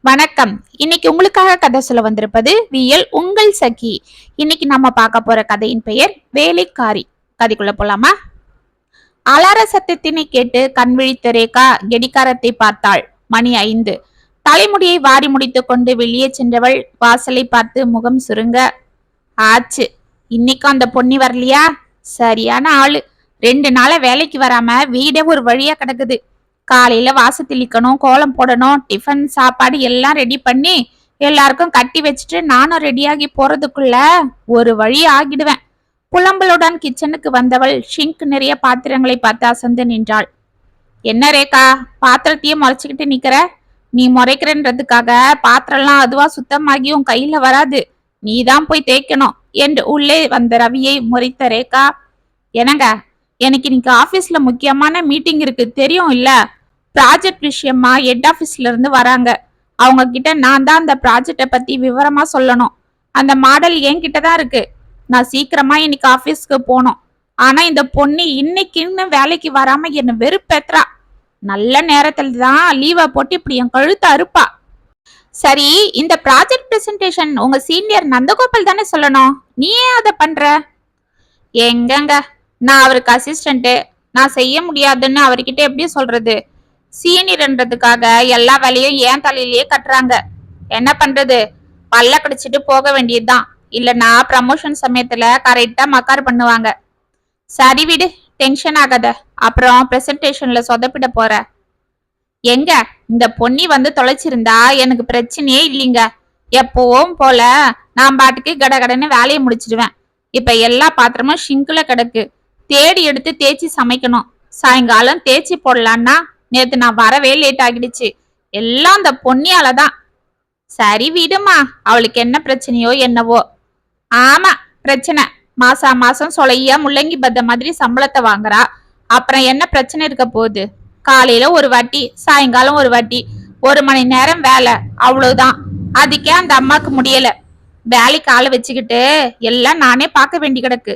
வணக்கம். இன்னைக்கு உங்களுக்காக கதை சொல்ல வந்திருப்பது வியல் உங்கள் சகி. இன்னைக்கு நம்ம பார்க்க போற கதையின் பெயர் வேலைக்காரி. கதைக்குள்ள போலாமா? அலார சத்தத்தினை கேட்டு கண் விழித்த ரேகா கெடிகாரத்தை பார்த்தாள். மணி ஐந்து. தலைமுடியை வாரி முடித்துக் கொண்டு வெளியே சென்றவள் வாசலை பார்த்து முகம் சுருங்க. ஆச்சு. இன்னைக்கும் அந்த பொன்னி வரலையா? சரியான ஆளு. ரெண்டு நாளா வேலைக்கு வராம வீடே ஒரு வழியா கிடக்குது. காலையில வாசு தெளிக்கணும் கோலம் போடணும் டிஃபன் சாப்பாடு எல்லாம் ரெடி பண்ணி எல்லாருக்கும் கட்டி வச்சுட்டு நானும் ரெடியாகி போறதுக்குள்ள ஒரு வழி ஆகிடுவேன். புலம்பலுடன் கிச்சனுக்கு வந்தவள் ஷிங்க் நிறைய பாத்திரங்களை பார்த்து அசந்து நின்றாள். என்ன ரேகா பாத்திரத்தையும் முறைச்சிக்கிட்டு நிக்கிற? நீ முறைக்கிறன்றதுக்காக பாத்திரம்லாம் அதுவா சுத்தமாகி உன் கையில வராது. நீ தான் போய் தேய்க்கணும் என்று உள்ளே வந்த ரவியை முறைத்த ரேகா. என்னங்க எனக்கு இன்னைக்கு ஆபீஸ்ல முக்கியமான மீட்டிங் இருக்கு தெரியும் இல்ல ப்ராஜெக்ட் விஷயமா ஹெட் ஆஃபீஸ்ல இருந்து வராங்க. அவங்க கிட்ட நான் தான் அந்த ப்ராஜெக்டை பத்தி விவரமா சொல்லணும். அந்த மாடல் என்கிட்ட தான் இருக்கு. நான் சீக்கிரமா இன்னைக்கு ஆஃபீஸ்க்கு போகணும். ஆனா இந்த பொண்ணு இன்னைக்குன்னு வேலைக்கு வராம என்ன வெறுப்பேத்துறா. நல்ல நேரத்துல தான் லீவை போட்டு இப்படி என் கழுத்தை அறுப்பா. சரி இந்த ப்ராஜெக்ட் பிரசன்டேஷன் உங்க சீனியர் நந்தகோபால் தானே சொல்லணும்? நீ ஏன் அதை பண்ற? எங்கங்க? நான் அவருக்கு அசிஸ்டன்ட்டு நான் செய்ய முடியாதுன்னு அவர்கிட்ட எப்படி சொல்றது? சீனியர்ன்றதுக்காக எல்லா வேலையும் ஏன் தலையிலேயே கட்டுறாங்க. என்ன பண்றது? பல்ல கடிச்சிட்டு போக வேண்டியதுதான். இல்லைன்னா ப்ரமோஷன் சமயத்துல கரெக்டா மக்கார் பண்ணுவாங்க. சரி விடு டென்ஷன் ஆகாத. அப்புறம் பிரசன்டேஷன்ல சொதப்பிட போற. எங்க? இந்த பொன்னி வந்து தொலைச்சிருந்தா எனக்கு பிரச்சனையே இல்லைங்க. எப்பவும் போல நான் பாட்டுக்கு கடகடன்னு வேலையை முடிச்சிடுவேன். இப்ப எல்லா பாத்திரமும் ஷிங்க்ல கிடக்கு. தேடி எடுத்து தேய்ச்சி சமைக்கணும். சாயங்காலம் தேய்ச்சி போடலான்னா நேத்து நான் வரவே லேட் ஆகிடுச்சு. எல்லாம் அந்த பொன்னியால தான் சரி விடுமா அவளுக்கு என்ன பிரச்சனையோ என்னவோ. ஆமா பிரச்சனை. மாசா மாசம் சொலையா முள்ளங்கி பத்த மாதிரி சம்பளத்தை வாங்குறா. அப்புறம் என்ன பிரச்சனை இருக்க போகுது? காலையில ஒரு வாட்டி சாயங்காலம் ஒரு வாட்டி ஒரு மணி நேரம் வேலை அவ்வளவுதான். அதுக்கே அந்த அம்மாக்கு முடியல. வேலைக்கு ஆளை வச்சுக்கிட்டு எல்லாம் நானே பார்க்க வேண்டி கிடக்கு.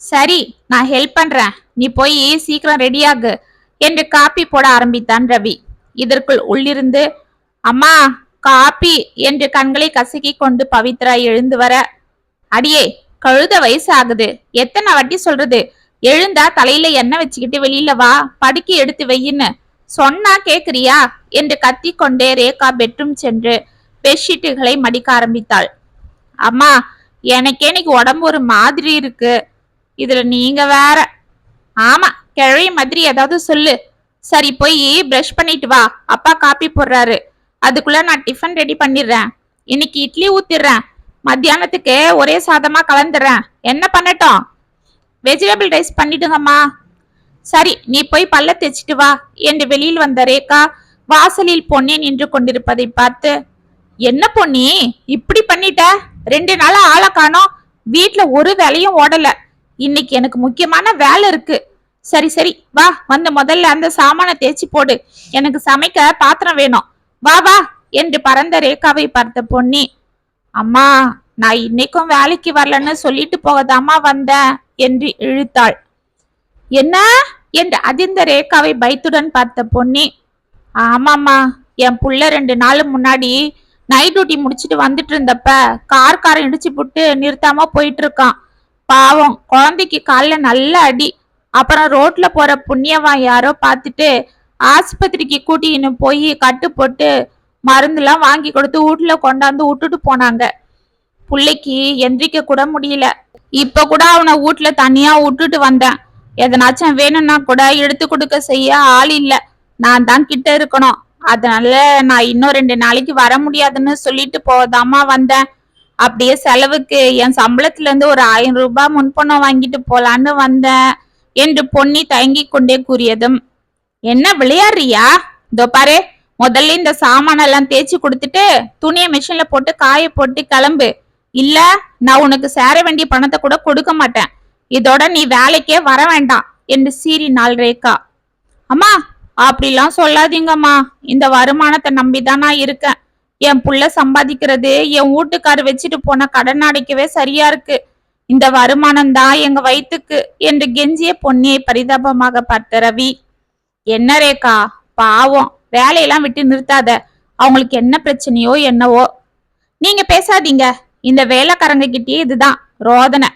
சரி நான் ஹெல்ப் பண்றேன். நீ போய் சீக்கிரம் ரெடியாகு என்று காப்பி போட ஆரம்பித்தான் ரவி. இதற்குள் உள்ளிருந்து அம்மா காப்பி என்று கண்களை கசக்கி கொண்டு பவித்ரா எழுந்து வர அடியே கழுத வயசு ஆகுது. எத்தனை வாட்டி சொல்றது? எழுந்தா தலையில எண்ணெய் வச்சுக்கிட்டு வெளியில வா படுக்கி எடுத்து வையின்னு. சொன்னா கேக்குறியா? என்று கத்தி கொண்டே ரேகா பெட்ரூம் சென்று பெட்ஷீட்டுகளை மடிக்க ஆரம்பித்தாள். அம்மா எனக்கே இன்னைக்கு உடம்பு ஒரு மாதிரி இருக்கு. இதுல நீங்க வேற ஆமா கிழவி மாதிரி ஏதாவது சொல்லு. சரி போய் பிரஷ் பண்ணிட்டு வா. அப்பா காப்பி போடுறாரு. அதுக்குள்ள நான் டிஃபன் ரெடி பண்ணிடுறேன். இன்னைக்கு இட்லி ஊத்திடுறேன். மத்தியானத்துக்கு ஒரே சாதமா கலந்துடுறேன். என்ன பண்ணட்டும்? வெஜிடபிள் ரைஸ் பண்ணிடுங்கம்மா. சரி நீ போய் பல்ல தேய்ச்சிட்டு வா. என்று வெளியில் வந்த ரேகா வாசலில் பொன்னே நின்று கொண்டிருப்பதை பார்த்து என்ன பொன்னி? இப்படி பண்ணிட்ட? ரெண்டு நாளா ஆளை காணோம். வீட்டுல ஒரு வேலையும் ஓடல. இன்னைக்கு எனக்கு முக்கியமான வேலை இருக்கு. சரி சரி. வா வந்து முதல்ல அந்த சாமானை தேய்ச்சி போடு. எனக்கு சமைக்க பாத்திரம் வேணும். வா வா என்று பறந்த ரேகாவை பார்த்த பொன்னி. அம்மா நான் இன்னைக்கும் வேலைக்கு வரலன்னு சொல்லிட்டு போகதாம்மா வந்தேன் என்று இழுத்தாள். என்ன? என்று அதிர்ந்த ரேகாவை பைத்துடன் பார்த்த பொன்னி. ஆமாம்மா என் புள்ள ரெண்டு நாள் முன்னாடி நைட் டியூட்டி முடிச்சிட்டு வந்துட்டு இருந்தப்ப கார் காரை இடிச்சு புட்டு நிறுத்தாம போயிட்டு இருக்கான். பாவம். குழந்தைக்கு கால்ல நல்ல அடி. அப்புறம் ரோட்ல போற புண்ணியவான் யாரோ பார்த்துட்டு ஆஸ்பத்திரிக்கு கூட்டின்னு போய் கட்டு போட்டு மருந்துலாம் வாங்கி கொடுத்து வீட்டுல கொண்டாந்து விட்டுட்டு போனாங்க. புள்ளைக்கு எந்திரிக்க கூட முடியல. இப்ப கூட அவனை வீட்டுல தனியா விட்டுட்டு வந்தேன். எதனாச்சும் வேணும்னா கூட எடுத்து கொடுக்க செய்ய ஆள் இல்ல. நான் தான் கிட்ட இருக்கணும். அதனால நான் இன்னும் ரெண்டு நாளைக்கு வர முடியாதுன்னு சொல்லிட்டு போதாமா வந்தேன். அப்படியே செலவுக்கு என் சம்பளத்துல இருந்து ஒரு ஆயிரம் ரூபாய் முன்பணம் வாங்கிட்டு போலான்னு வந்தேன். என்று பொன்னி தயங்கி கொண்டே கூறியதும் என்ன விளையாடுறியா? இதோ பாரு முதல்ல இந்த சாமானெல்லாம் தேய்ச்சி கொடுத்துட்டு துணியை மிஷின்ல போட்டு காய போட்டு கிளம்பு. இல்ல நான் உனக்கு சேர வேண்டிய பணத்தை கூட கொடுக்க மாட்டேன். இதோட நீ வேலைக்கே வர வேண்டாம் என்று சீறினாள் ரேகா. அம்மா அப்படிலாம் சொல்லாதீங்கம்மா. இந்த வருமானத்தை நம்பிதான் நான் இருக்கேன். என் புள்ள சம்பாதிக்கிறது என் வீட்டுக்காரு வச்சுட்டு போன கடன் அடைக்கவே சரியா இருக்கு. இந்த வருமானம் தான் எங்க வயிற்றுக்கு என்று கெஞ்சிய பொன்னியை பரிதாபமாக பார்த்த ரவி. என்ன ரேகா? பாவம். வேலையெல்லாம் விட்டு நிறுத்தாத. அவங்களுக்கு என்ன பிரச்சனையோ என்னவோ. நீங்க பேசாதீங்க. இந்த வேலைக்காரங்க கிட்டயே இதுதான் ரோதனை.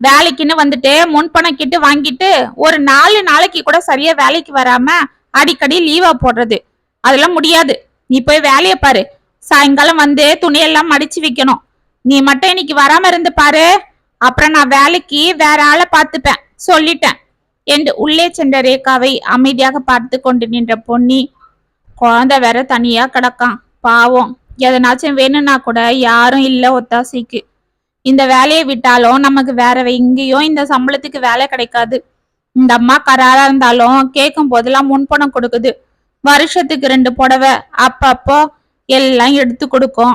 வேலைக்குன்னு வந்துட்டு முன்பணம் கிட்டு வாங்கிட்டு ஒரு நாலு நாளைக்கு கூட சரியா வேலைக்கு வராம அடிக்கடி லீவா போடுறது. அதெல்லாம் முடியாது. நீ போய் வேலையை பாரு. சாயங்காலம் வந்து துணியெல்லாம் மடிச்சு வைக்கணும். நீ மட்டும் இன்னைக்கு வராம இருந்து பாரு. அப்புறம் நான் வேலைக்கு வேற ஆளை பார்த்துப்பேன். சொல்லிட்டேன். என்று உள்ளே சென்ற ரேகாவை அமைதியாக பார்த்து கொண்டு நின்ற பொன்னி குழந்தை வேற தனியா கிடக்கான். பாவம். எதனாச்சும் வேணும்னா கூட யாரும் இல்லை ஒத்தாசைக்கு. இந்த வேலையை விட்டாலும் நமக்கு வேற எங்கேயும் இந்த சம்பளத்துக்கு வேலை கிடைக்காது. இந்த அம்மா கராரா இருந்தாலும் கேட்கும் போதெல்லாம் முன்பணம் கொடுக்குது. வருஷத்துக்கு ரெண்டு புடவை. அப்பப்போ எல்லாம் எடுத்து கொடுக்கும்.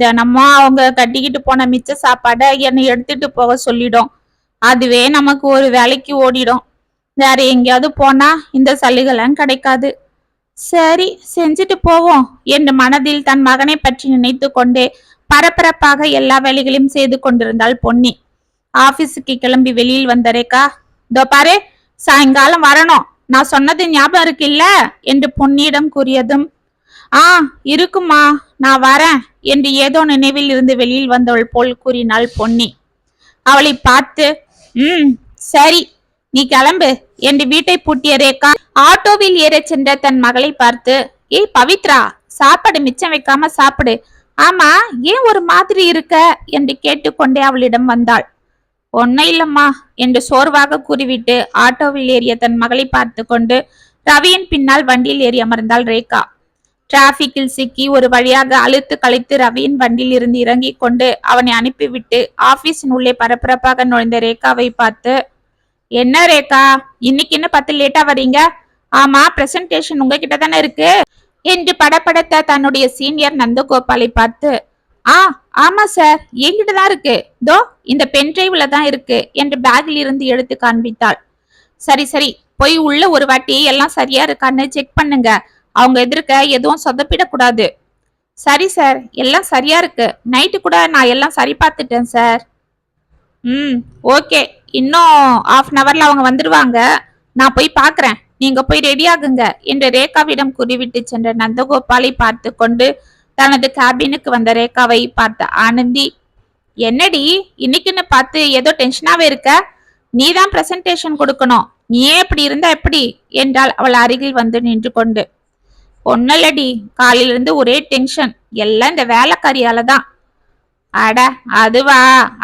தினமும் அவங்க கட்டிக்கிட்டு போன மிச்ச சாப்பாடை என்னை எடுத்துட்டு போக சொல்லிடும். அதுவே நமக்கு ஒரு வேலைக்கு ஓடிடும். வேற எங்கேயாவது போனா இந்த சலுகைலாம் கிடைக்காது. சரி செஞ்சுட்டு போவோம். என்று மனதில் தன் மகனை பற்றி நினைத்து கொண்டே பரபரப்பாக எல்லா வேலைகளையும் செய்து கொண்டிருந்தாள் பொன்னி. ஆபீஸுக்கு கிளம்பி வெளியில் வந்த ரேகா இதோ பாரு சாயங்காலம் வரணும். நான் சொன்னது ஞாபகம் இருக்குல்ல? என்று பொன்னியிடம் கூறியதும் ஆ இருக்குமா நான் வரேன் என்று ஏதோ நினைவில் இருந்து வெளியில் வந்தவள் போல் கூறினாள் பொன்னி. அவளை பார்த்து ம் சரி நீ கிளம்பு என்று வீட்டை பூட்டிய ரேகா ஆட்டோவில் ஏறச் சென்ற தன் மகளை பார்த்து ஏய் பவித்ரா சாப்பாடு மிச்சம் வைக்காம சாப்பிடு. ஆமா ஏன் ஒரு மாதிரி இருக்க என்று கேட்டுக்கொண்டே அவளிடம் வந்தாள். ஒன்னும் இல்லம்மா என்று சோர்வாக கூறிவிட்டு ஆட்டோவில் ஏறிய தன் மகளை பார்த்து கொண்டு ரவியின் பின்னால் வண்டியில் ஏறி அமர்ந்தாள் ரேகா. டிராபிக்கில் சிக்கி ஒரு வழியாக அழுத்து கழித்து ரவியின் வண்டியில் இருந்து இறங்கிக் கொண்டு அவனை அனுப்பிவிட்டு ஆபீஸின் உள்ளே பரபரப்பாக நுழைந்த ரேகாவை பார்த்து என்ன ரேகா? இன்னைக்கு என்ன பத்து லேட்டா வரீங்க ஆமா பிரசன்டேஷன் உங்ககிட்ட தானே இருக்கு? என்று படபடத்த தன்னுடைய சீனியர் நந்தகோபாலை பார்த்து ஆ ஆமா சார் என்கிட்ட தான் இருக்கு. தோ இந்த பென் டிரைவ்ல தான் இருக்கு என்று பேக்கில் இருந்து எடுத்து காண்பித்தாள். சரி சரி போய் உள்ள ஒரு வாட்டி எல்லாம் சரியா இருக்கான்னு செக் பண்ணுங்க. அவங்க எதிர்க்க எதுவும் சொதப்பிடக்கூடாது. சரி சார் எல்லாம் சரியா இருக்கு. நைட்டு கூட நான் எல்லாம் சரி பார்த்துட்டேன் சார் ம் ஓகே இன்னும் ஆஃப் அன் ஹவர்ல அவங்க வந்துடுவாங்க நான் போய் பார்க்குறேன். நீங்கள் போய் ரெடி ஆகுங்க. என்று ரேகாவிடம் கூறிவிட்டு சென்ற நந்தகோபாலை பார்த்து கொண்டு தனது கேபினுக்கு வந்த ரேகாவை பார்த்த ஆனந்தி என்னடி? இன்னைக்குன்னு பார்த்து ஏதோ டென்ஷனாகவே இருக்க? நீ தான் ப்ரெசன்டேஷன் கொடுக்கணும். நீயே இப்படி இருந்தா எப்படி? என்றால் அவள் அருகில் வந்து நின்று கொண்டு. ஒன்னலடி காலையிலிருந்து ஒரே டென்ஷன் எல்லாம் இந்த வேலைக்காரியால தான் அட அதுவா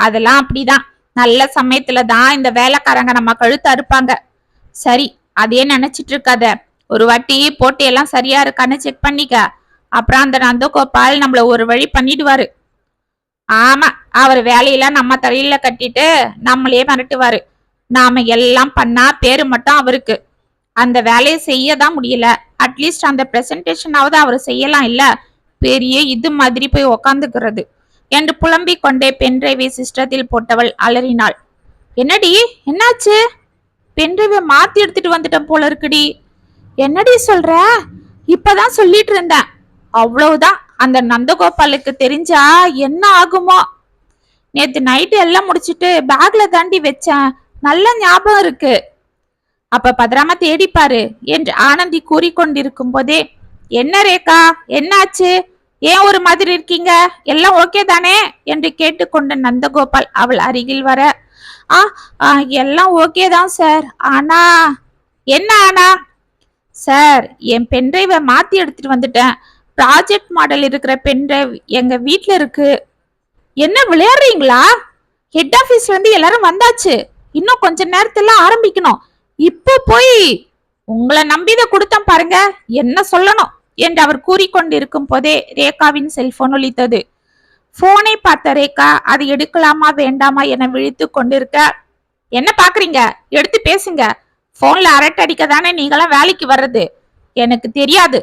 அதெல்லாம் அப்படிதான். நல்ல சமயத்துல தான் இந்த வேலைக்காரங்க நம்ம கழுத்து அறுப்பாங்க. சரி அதே நினைச்சிட்டு இருக்காத. ஒரு வாட்டி போட்டியெல்லாம் சரியா இருக்கான்னு செக் பண்ணிக்க. அப்புறம் அந்த நந்தகோபால் நம்மள ஒரு வழி பண்ணிடுவாரு. ஆமா அவர் வேலையெல்லாம் நம்ம தலையில கட்டிட்டு நம்மளே மிரட்டுவாரு. நாம எல்லாம் பண்ணா பேரு மட்டும் அவருக்கு. அந்த வேலையை செய்ய தான் முடியல அட்லீஸ்ட் அந்த பிரசன்டேஷனாவது அவர் செய்யலாம் இல்ல. பெரிய இது மாதிரி போய் உக்காந்துக்கிறது. என்று புலம்பிக் கொண்டே பென்டிரைவை சிஸ்டத்தில் போட்டவள் அலறினாள். என்னடி? என்னாச்சு? பென்டிரைவை மாத்தி எடுத்துட்டு வந்துட்டேன் போல இருக்குடி. என்னடி சொல்ற? இப்பதான் சொல்லிட்டு இருந்தேன். அவ்வளவுதான். அந்த நந்தகோபாலுக்கு தெரிஞ்சா என்ன ஆகுமோ? நேத்து நைட்டு எல்லாம் முடிச்சிட்டு பேக்ல தாண்டி வச்சேன். நல்ல ஞாபகம் இருக்கு. அப்ப பத்திரமா தேடிப்பாரு என்று ஆனந்தி கூறிக்கொண்டிருக்கும் போதே என்ன ரேகா என்னாச்சு? ஏன் ஒரு மாதிரி இருக்கீங்க? எல்லாம் ஓகே தானே? என்று கேட்டுக்கொண்ட நந்தகோபால் அவள் அருகில் வர ஆ ஆ, எல்லாம் ஓகே தான் சார் ஆனா என்ன ஆனா? சார் என் பென்டிரைவை மாத்தி எடுத்துட்டு வந்துட்டேன். ப்ராஜெக்ட் மாடல் இருக்கிற பென்டிரைவ் எங்க வீட்டில் இருக்கு. என்ன விளையாடுறீங்களா? ஹெட் ஆஃபீஸ்ல இருந்து எல்லாரும் வந்தாச்சு. இன்னும் கொஞ்ச நேரத்துல ஆரம்பிக்கணும். இப்போ போய் உங்களை நம்பித கொடுத்தேன் பாருங்க. என்ன சொல்லணும்? என்று அவர் கூறிக்கொண்டிருக்கும் போதே ரேகாவின் செல்போன் ஒலித்தது. போனை பார்த்த ரேகா அது எடுக்கலாமா வேண்டாமா என விழித்து கொண்டிருக்க என்ன பாக்குறீங்க எடுத்து பேசுங்க. போன்ல அரட்டை அடிக்க தானே நீங்களாம் வேலைக்கு வர்றது? எனக்கு தெரியாது.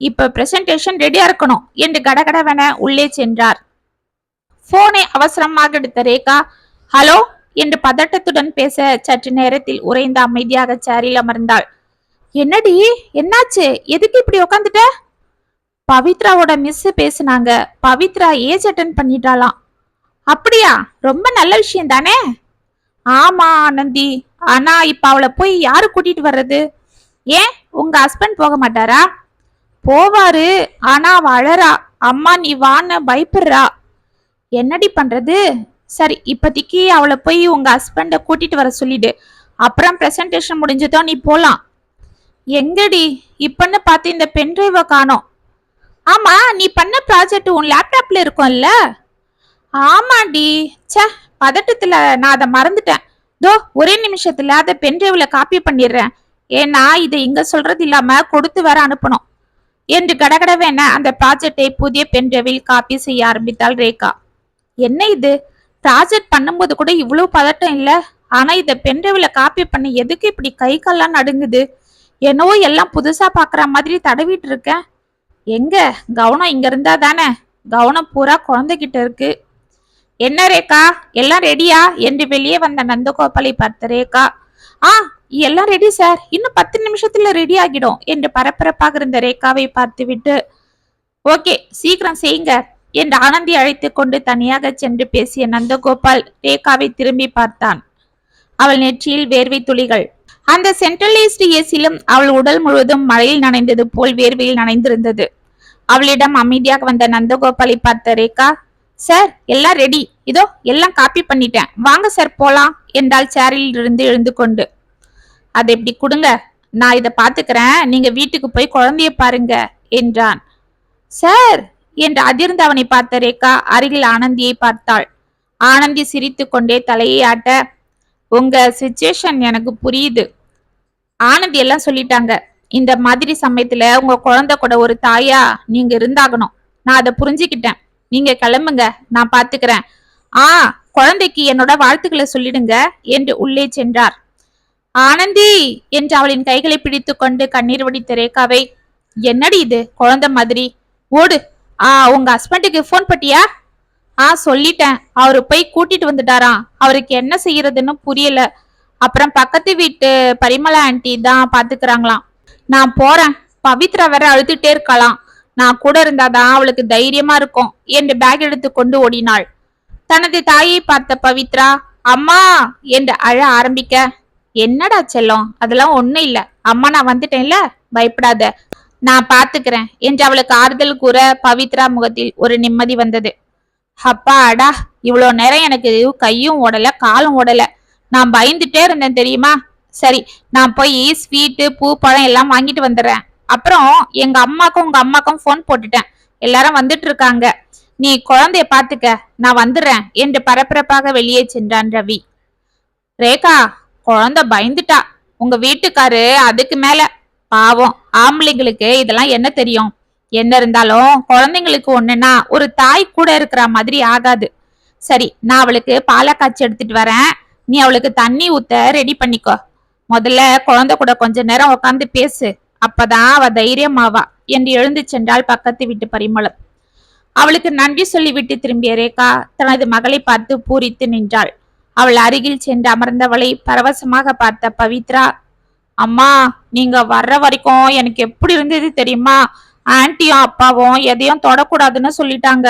இப்ப பிரசன்டேஷன் ரெடியா இருக்கணும் என்று கடகடவென உள்ளே சென்றார். போனை அவசரமாக எடுத்த ரேகா ஹலோ என்று பதட்டத்துடன் பேச சற்று நேரத்தில் உறைந்த அமைதியாக சேரில் அமர்ந்தாள். என்னடி? என்னாச்சு? எதுக்கு இப்படி உக்காந்துட்ட? பவித்ராவோட மிஸ் பேசுனாங்க. பவித்ரா ஏஜ் அட்டன் பண்ணிட்டாலாம் அப்படியா? ரொம்ப நல்ல விஷயம் தானே? ஆமா ஆனந்தி. ஆனா இப்ப அவளை போய் யாரு கூட்டிட்டு வர்றது? ஏன்? உங்க ஹஸ்பண்ட் போக மாட்டாரா? போவாரு. ஆனா அவ அழறா அம்மா நீ வான்னு பயப்படுறா. என்னடி பண்றது? சரி இப்போதைக்கு அவளை போய் உங்கள் ஹஸ்பண்டை கூட்டிகிட்டு வர சொல்லிடு. அப்புறம் ப்ரெசன்டேஷன் முடிஞ்சதோ நீ போகலாம் எங்கடி? இப்பன்னு பார்த்து இந்த பென்ட்ரைவை காணோம். ஆமாம் நீ பண்ண ப்ராஜெக்ட் உன் லேப்டாப்பில் இருக்கும்ல? ஆமாடி. ச்சே பதட்டத்தில் நான் அதை மறந்துட்டேன். தோ ஒரே நிமிஷத்தில் அதை பென்ட்ரைவ்ல காப்பி பண்ணிடுறேன். ஏன்னா இதை இங்கே சொல்கிறது இல்லாமல் கொடுத்து வேற அனுப்பணும். என்று கடகடவென அந்த ப்ராஜெக்டை புதிய பென்ட்ரைவில் காப்பி செய்ய ஆரம்பித்தாள் ரேகா. என்ன இது? ப்ராஜெக்ட் பண்ணும்போது கூட இவ்வளவு பதட்டம் இல்ல. ஆனா இத பென்ட்ரைவில் காப்பி பண்ணி எதுக்கு இப்படி கை கால்லாம் நடுங்குது? என்னவோ எல்லாம் புதுசா பாக்குற மாதிரி தடவிட்டு இருக்கேன் எங்க? கவனம் இங்க இருந்தா தானே. கவனம் பூரா குழந்தைகிட்ட இருக்கு. என்ன ரேகா? எல்லாம் ரெடியா என்று வெளியே வந்த நந்தகோபாலை பார்த்த ரேகா ஆ எல்லாம் ரெடி சார் இன்னும் பத்து நிமிஷத்துல ரெடி ஆகிடும் என்று பரபரப்பாக இருந்த ரேகாவை பார்த்துவிட்டு ஓகே சீக்கிரம் செய்யுங்க. என்று ஆனந்தி அழைத்து கொண்டு தனியாக சென்று பேசிய நந்தகோபால் ரேகாவை திரும்பி பார்த்தான். அவள் நெற்றியில் வேர்வை துளிகள். அந்த சென்ட்ரலைஸ்டு ஏசிலும் அவள் உடல் முழுவதும் மழையில் நனைந்தது போல் வேர்வையில் நனைந்திருந்தது. அவளிடம் அமைதியாக வந்த நந்தகோபாலை பார்த்த ரேகா சார் எல்லாம் ரெடி இதோ எல்லாம் காப்பி பண்ணிட்டேன். வாங்க சார் போலாம் என்றால் சேரில் இருந்து எழுந்து கொண்டு. அதை எப்படி கொடுங்க. நான் இதை பாத்துக்கிறேன் நீங்க வீட்டுக்கு போய் குழந்தைய பாருங்க என்றான். சார் என்று அதிர்ந்து அவனை பார்த்த ரேகா அருகில் ஆனந்தியை பார்த்தாள். ஆனந்தி சிரித்து கொண்டே தலையை ஆட்ட உங்க சுச்சுவேஷன் எனக்கு புரியுது. ஆனந்தி எல்லாம் சொல்லிட்டாங்க இந்த மாதிரி சமயத்துல உங்க குழந்தை கூட ஒரு தாயா நீங்க இருந்தாகணும். நான் அதை புரிஞ்சுக்கிட்டேன். நீங்க கிளம்புங்க நான் பாத்துக்கிறேன். ஆ குழந்தைக்கு என்னோட வாழ்த்துக்களை சொல்லிடுங்க என்று உள்ளே சென்றார். ஆனந்தி என்று அவளின் கைகளை பிடித்து கொண்டு கண்ணீர் வடித்த ரேகாவை என்னடி இது? குழந்தை மாதிரி. ஓடு. ஆ உங்க ஹஸ்பண்டுக்கு ஃபோன் பட்டியா? ஆ சொல்லிட்டேன். அவரு போய் கூட்டிட்டு வந்துட்டாராம். அவருக்கு என்ன செய்யறதுன்னு புரியல. அப்புறம் பக்கத்து வீட்டு பரிமளா ஆண்டி தான் பாத்துக்கிறாங்களாம். நான் போறேன். பவித்ரா வேற அழுதுட்டே இருக்கலாம் நான் கூட இருந்தாதான் அவளுக்கு தைரியமா இருக்கும். என்று பேக் எடுத்து கொண்டு ஓடினாள். தனது தாயை பார்த்த பவித்ரா அம்மா! என்று அழ ஆரம்பிக்க என்னடா செல்லம்? அதெல்லாம் ஒண்ணும் இல்ல. அம்மா நான் வந்துட்டேன்ல. பயப்படாத. நான் பாத்துக்கிறேன் என்று அவளுக்கு ஆறுதல் கூற பவித்ரா முகத்தில் ஒரு நிம்மதி வந்தது. அப்பா அடா இவ்வளோ நேரம் எனக்கு கையும் ஓடல காலும் ஓடல. நான் பயந்துட்டே இருந்தேன் தெரியுமா? சரி நான் போய் ஸ்வீட்டு பூ பழம் எல்லாம் வாங்கிட்டு வந்துடுறேன். அப்புறம் எங்க அம்மாக்கும் உங்க அம்மாக்கும் ஃபோன் போட்டுட்டேன். எல்லாரும் வந்துட்டு இருக்காங்க. நீ குழந்தைய பாத்துக்க நான் வந்துடுறேன் என்று பரபரப்பாக வெளியே சென்றான் ரவி. ரேகா குழந்தை பயந்துட்டா. உங்க வீட்டுக்காரு அதுக்கு மேல பாவம். ஆம்பளைங்களுக்கு இதெல்லாம் என்ன தெரியும்? என்ன இருந்தாலும் குழந்தைங்களுக்கு ஒண்ணுன்னா ஒரு தாய் கூட இருக்கிற மாதிரி ஆகாது. சரி நான் அவளுக்கு பாலை காய்ச்சி எடுத்துட்டு வரேன். நீ அவளுக்கு தண்ணி ஊத்த ரெடி பண்ணிக்கோ. முதல்ல குழந்தை கூட கொஞ்ச நேரம் உட்காந்து பேசு. அப்பதான் அவ தைரியமாவா என்று எழுந்து சென்றாள் பக்கத்து வீட்டு பரிமளம். அவளுக்கு நன்றி சொல்லிவிட்டு திரும்பிய ரேகா தனது மகளை பார்த்து பூரித்து நின்றாள். அவள் அருகில் சென்று அமர்ந்தவளை பரவசமாக பார்த்த பவித்ரா அம்மா நீங்க வர்ற வரைக்கும் எனக்கு எப்படி இருந்தது தெரியுமா? ஆன்ட்டியும் அப்பாவும் எதையும் தொடக்கூடாதுன்னு சொல்லிட்டாங்க.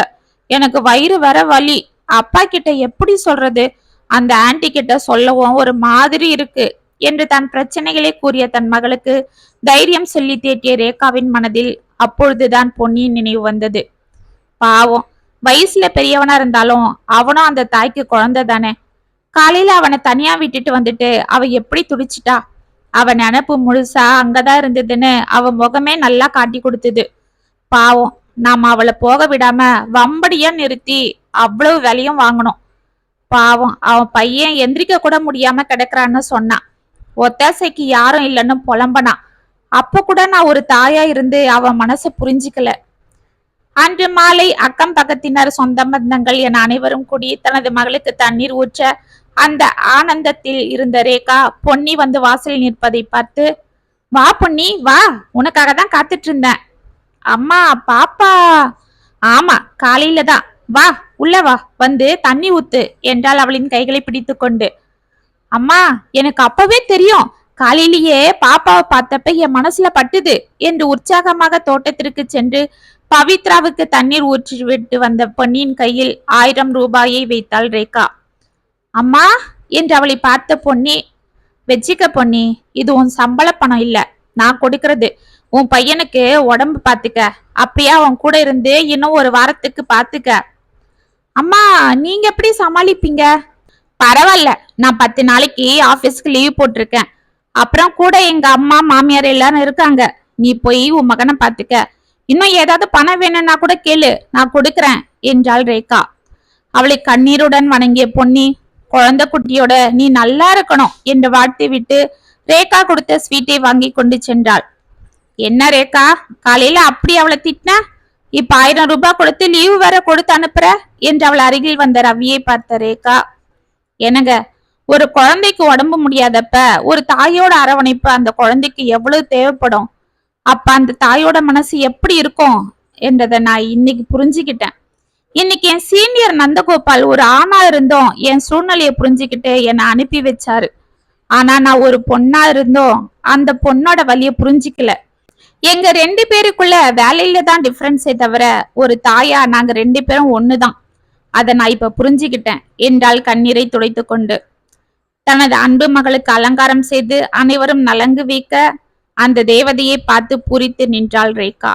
எனக்கு வயிறு வர வலி. அப்பா கிட்ட எப்படி சொல்றது? அந்த ஆன்டி கிட்ட சொல்லவும் ஒரு மாதிரி இருக்கு என்று தன் பிரச்சனைகளை கூறிய தன் மகளுக்கு தைரியம் சொல்லி தேட்டிய ரேகாவின் மனதில் அப்பொழுதுதான் பொன்னியின் நினைவு வந்தது. பாவம் வயசுல பெரியவனா இருந்தாலும் அவனும் அந்த தாய்க்கு குழந்தை தானே காலையில அவனை தனியா விட்டுட்டு வந்துட்டு அவ எப்படி துடிச்சிட்டா? அவ நினப்பு முழுசா அங்கதான் இருந்ததுன்னு அவ முகமே நல்லா காட்டி கொடுத்தது. பாவம் நாம அவளை போக விடாம வம்படியா நிறுத்தி அவ்வளவு விலையும் வாங்கணும் பாவம் அவன் பையன் எந்திரிக்க கூட முடியாம கிடக்குறான்னு சொன்னான். ஒத்தாசைக்கு யாரும் இல்லைன்னு புலம்பனான். அப்ப கூட நான் ஒரு தாயா இருந்து அவன் மனசை புரிஞ்சுக்கல. அன்று மாலை அக்கம் பக்கத்தினர் சொந்த பந்தங்கள் என அனைவரும் கூடி தனது மகளுக்கு தண்ணீர் ஊற்ற அந்த ஆனந்தத்தில் இருந்த ரேகா பொன்னி வந்து வாசலில் நிற்பதை பார்த்து வா பொன்னி வா உனக்காக தான் காத்துட்டு இருந்தேன் அம்மா பாப்பா. ஆமா காலையில தான். வா உள்ள வா வந்து தண்ணி ஊத்து என்றால் அவளின் கைகளை பிடித்து கொண்டு அம்மா எனக்கு அப்பவே தெரியும். காலையிலேயே பாப்பாவை பார்த்தப்ப என் மனசுல பட்டுது என்று உற்சாகமாக தோட்டத்திற்கு சென்று பவித்ராவுக்கு தண்ணீர் ஊற்றி விட்டு வந்த பொன்னியின் கையில் ஆயிரம் ரூபாயை வைத்தாள் ரேகா. அம்மா என்று அவளை பார்த்த பொன்னி வெச்சிக்க பொன்னி இது உன் சம்பள பணம் இல்ல நான் கொடுக்கறது. உன் பையனுக்கு உடம்பு பாத்துக்க அப்படியே அவன் கூட இருந்து இன்னும் ஒரு வாரத்துக்கு பாத்துக்க. அம்மா நீங்க எப்படி சமாளிப்பீங்க? பரவாயில்ல நான் பத்து நாளைக்கு ஆபீஸ்க்கு லீவ் போட்டிருக்கேன். அப்புறம் கூட எங்க அம்மா மாமியார் எல்லாரும் இருக்காங்க. நீ போய் உன் மகனை பாத்துக்க. இன்னும் ஏதாவது பணம் வேணும்னா கூட கேளு நான் கொடுக்கறேன் என்றாள் ரேகா. அவளை கண்ணீருடன் வணங்கிய பொன்னி குழந்தை குட்டியோட நீ நல்லா இருக்கணும் என்று வாழ்த்து விட்டு ரேகா கொடுத்த ஸ்வீட்டை வாங்கி கொண்டு சென்றாள். என்ன ரேகா காலையில அப்படி அவளை திட்டின? இப்ப ஆயிரம் ரூபாய் கொடுத்து லீவு வேற கொடுத்து அனுப்புற? என்று அவள் அருகில் வந்த ரவியை பார்த்த ரேகா. என்னங்க ஒரு குழந்தைக்கு உடம்பு முடியாதப்ப ஒரு தாயோட அரவணைப்பு அந்த குழந்தைக்கு எவ்வளவு தேவைப்படும்? அப்ப அந்த தாயோட மனசு எப்படி இருக்கும்? என்றதை நான் இன்னைக்கு புரிஞ்சுக்கிட்டேன். இன்னைக்கு என் சீனியர் நந்தகோபால் ஒரு ஆணா இருந்தோம். என் சூழ்நிலையை புரிஞ்சுக்கிட்டு என்னை அனுப்பி வச்சாரு. ஆனா நான் ஒரு பொண்ணா இருந்தோம். அந்த பொண்ணோட வழியை புரிஞ்சுக்கல. எங்க ரெண்டு பேருக்குள்ள வேலையில தான் டிஃபரன்ஸே தவிர ஒரு தாயா நாங்க ரெண்டு பேரும் ஒண்ணுதான். அதை நான் இப்ப புரிஞ்சுக்கிட்டேன். என்றால் கண்ணீரை துடைத்து கொண்டு. தனது அன்பு மகளுக்கு அலங்காரம் செய்து அனைவரும் நலங்கு வைக்க அந்த தேவதையை பார்த்து பூரித்து நின்றாள் ரேகா.